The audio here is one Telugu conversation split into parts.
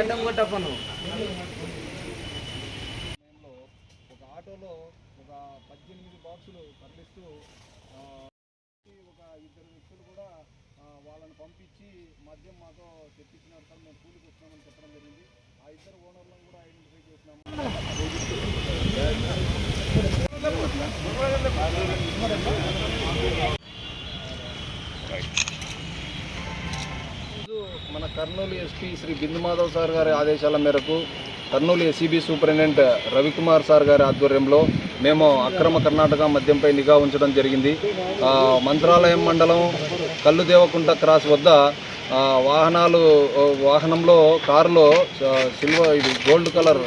అడ్డం కొట్టప్పను సమయంలో ఒక ఆటోలో ఒక పద్దెనిమిది బాక్సులు తరలిస్తూ ఒక ఇద్దరు వ్యక్తులు కూడా వాళ్ళని పంపించి మద్యం మాతో తెప్పించినారు సార్ మేము కూలికి వచ్చినామని చెప్పడం జరిగింది. ఆ ఇద్దరు ఓనర్లను కూడా ఐడెంటిఫై చేసినాము. కర్నూలు ఎస్పీ శ్రీ బిందు మాధవ్ సార్ గారి ఆదేశాల మేరకు Kurnool SCB superintendent Ravikumar sir గారి ఆధ్వర్యంలో మేము అక్రమ కర్ణాటక మద్యంపై నిఘా ఉంచడం జరిగింది. మంత్రాలయం మండలం కల్లుదేవకుంట క్రాస్ వద్ద వాహనాలు వాహనంలో కారులో సిల్వర్ ఇది గోల్డ్ కలర్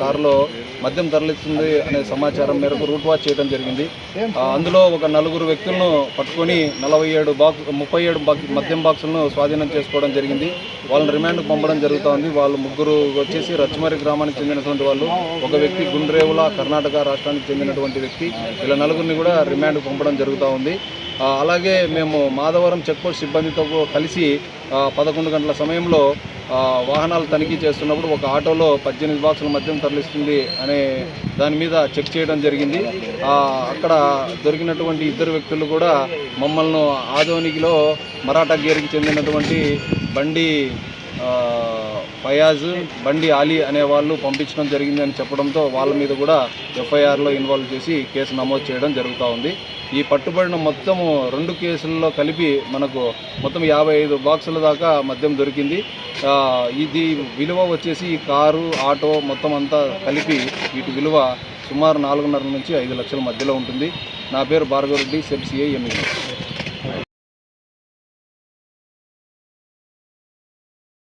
కారులో మద్యం తరలిస్తుంది అనే సమాచారం మేరకు రూట్ వాచ్ చేయడం జరిగింది. అందులో ఒక నలుగురు వ్యక్తులను పట్టుకొని నలభై ఏడు బాక్స్ ముప్పై ఏడు బాక్- మద్యం బాక్సులను స్వాధీనం చేసుకోవడం జరిగింది. వాళ్ళని రిమాండ్కు పంపడం జరుగుతోంది. వాళ్ళు ముగ్గురు వచ్చేసి రచ్చమరి గ్రామానికి చెందినటువంటి వాళ్ళు. ఒక వ్యక్తి గుండ్రేవుల కర్ణాటక రాష్ట్రానికి చెందినటువంటి వ్యక్తి. వీళ్ళ నలుగురిని కూడా రిమాండ్కు పంపడం జరుగుతూ ఉంది అలాగే మేము మాధవరం చెక్పోస్ట్ సిబ్బందితో కలిసి పదకొండు గంటల సమయంలో వాహనాలు తనిఖీ చేస్తున్నప్పుడు ఒక ఆటోలో పద్దెనిమిది బాక్సుల మద్యం తరలిస్తుంది అనే దాని మీద చెక్ చేయడం జరిగింది. అక్కడ దొరికినటువంటి ఇద్దరు వ్యక్తులు కూడా మమ్మల్ని ఆదోనికిలో మరాఠా గేర్కి చెందినటువంటి బండి ఫయాజ్ బండి ఆలీ అనే వాళ్ళు పంపించడం జరిగిందని చెప్పడంతో వాళ్ళ మీద కూడా ఎఫ్ఐఆర్లో ఇన్వాల్వ్ చేసి కేసు నమోదు చేయడం జరుగుతూ ఉంది. ఈ పట్టుబడిన మొత్తము రెండు కేసుల్లో కలిపి మనకు మొత్తం యాభై ఐదు బాక్సుల దాకా మద్యం దొరికింది. ఇది విలువ వచ్చేసి కారు ఆటో మొత్తం అంతా కలిపి వీటి విలువ సుమారు నాలుగున్నర నుంచి ఐదు లక్షల మధ్యలో ఉంటుంది. నా పేరు భార్గవరెడ్డి రెడ్డి సిఐ ఎమ్మెల్యే